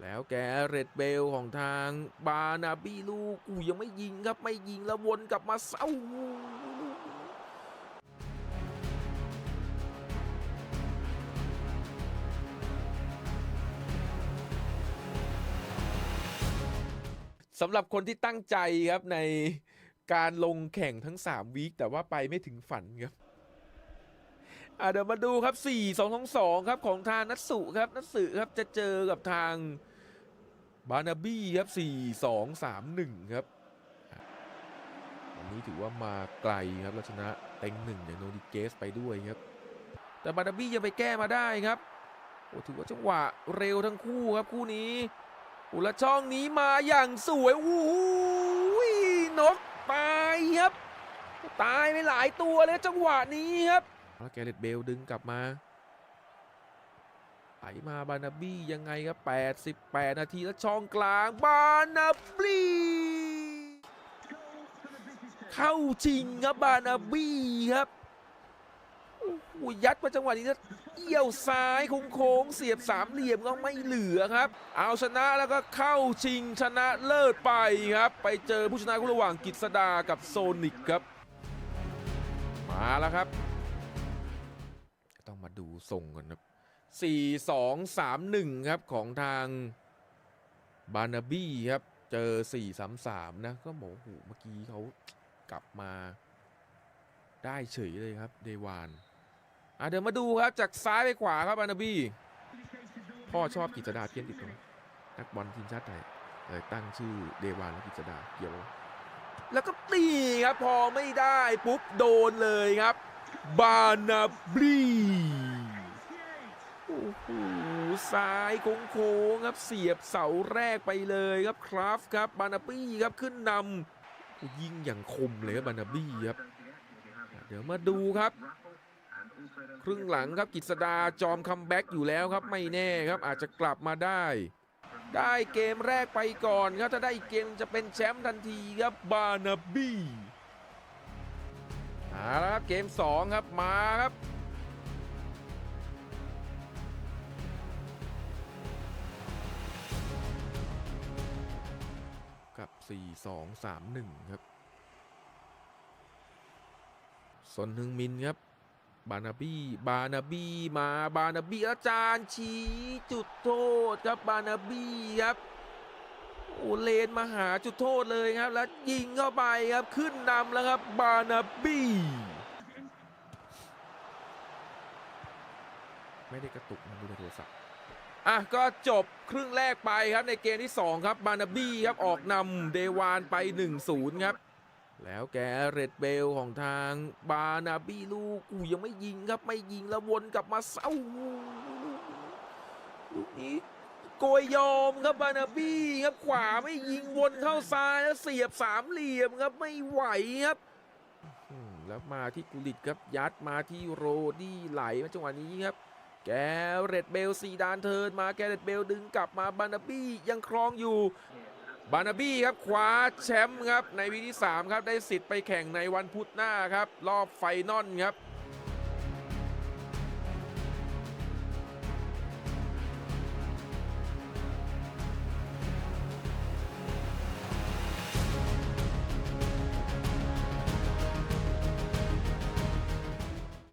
แล้วแกเรดเบลของทางบานาบีลูกอูยังไม่ยิงครับไม่ยิงแล้ววนกลับมาเศร้าสำหรับคนที่ตั้งใจครับในการลงแข่งทั้ง 3 วีคแต่ว่าไปไม่ถึงฝันครับ อะเดี๋ยวมาดูครับ 4 2 2 2 ครับของทางนัทสุครับนัทสุครับจะเจอกับทางบานาบี้ครับ 4 2 3 1 ครับวันนี้ถือว่ามาไกลครับแล้วชนะเต็งหนึ่งอย่างโนดิเกสไปด้วยครับ แต่บานาบี้ยังไปแก้มาได้ครับโอ้ถือว่าจังหวะเร็วทั้งคู่ครับคู่นี้อุละช่องนี้มาอย่างสวยโอ้โหนกตายครับ ตายไปหลายตัวเลยจังหวะนี้ครับ แล้วแกเรตเบลดึงกลับมาไหลมาบานาบี้ยังไงครับ 88 นาทีแล้วช่องกลางบานาบี้เข้าชิงครับบานาบี้ครับโอ้ยัดมาจังหวะนี้แล้วเอี้ยวซ้ายโค้งๆเสียบสามเหลี่ยมก็ไม่เหลือครับ เอาชนะแล้วก็เข้าชิงชนะเลิศไปครับ ไปเจอผู้ชนะคู่ระหว่างกิษดากับโซนิกครับ มาแล้วครับ ดูส่งก่อนครับ 4 2 3 1 ครับของทางบานาบี้ครับ เจอ 4 3 3 นะ ก็บอกโอ้โหเมื่อกี้เขากลับมาได้เฉยเลยครับเดวานอะเดี๋ยวมาดูครับจากซ้ายไปขวาครับบานาบี้พ่อชอบกิจดาเพี้ยนติดตรงนักบอลทีมชาติไทยเลยตั้งชื่อเดวานและกิจดาเกี่ยวแล้วก็ตีครับพอไม่ได้ปุ๊บโดนเลยครับ บานาบี้ ซ้ายโค้งๆครับเสียบเสาแรกไปเลยครับคราฟครับบานาบี้ครับขึ้นนำยิงอย่างคมเลยครับบานาบี้ครับ เดี๋ยวมาดูครับ ครึ่งหลังครับกิษดาจอมคัมแบ็กอยู่แล้วครับไม่แน่ครับอาจจะกลับมาได้ ได้เกมแรกไปก่อนครับถ้าได้อีกเกมจะเป็นแชมป์ทันทีครับบานาบี้เอาละครับเกม 2 ครับมาครับ 4 2 3 1 ครับสนฮึงมินครับ บานาบี้ บานาบี้มา บานาบี้อาจารย์ชี้จุดโทษครับ บานาบี้ครับ โอ้เลนมาหาจุดโทษเลยครับ แล้วยิงเข้าไปครับ ขึ้นนำแล้วครับ บานาบี้ ไม่ได้กระตุกนะดูในโทรศัพท์ อะก็จบครึ่งแรกไปครับในเกมที่ 2 ครับบานาบี้ครับออกนำเดวานไป 1-0 ครับ แล้วแกเรดเบลของทางบานาบี้ลูกอูยังไม่ยิงครับไม่ยิงแล้ววนกลับมาเศร้าลูกนี้โกยยอมครับบานาบี้ครับขวาไม่ยิงวนเข้าซ้ายแล้วเสียบสามเหลี่ยมครับไม่ไหวครับแล้วมาที่กุลิตครับยัดมาที่โรดี้ไหลมาจังหวะนี้ครับ แกเรดเบลสีดานเทินมาแกเรดเบลดึงกลับมาบานาบี้ยังครองอยู่บานาบี้ครับคว้าแชมป์ครับในวีที่ 3 ครับ ได้สิทธิ์ไปแข่งในวันพุธหน้าครับ รอบไฟนอลครับ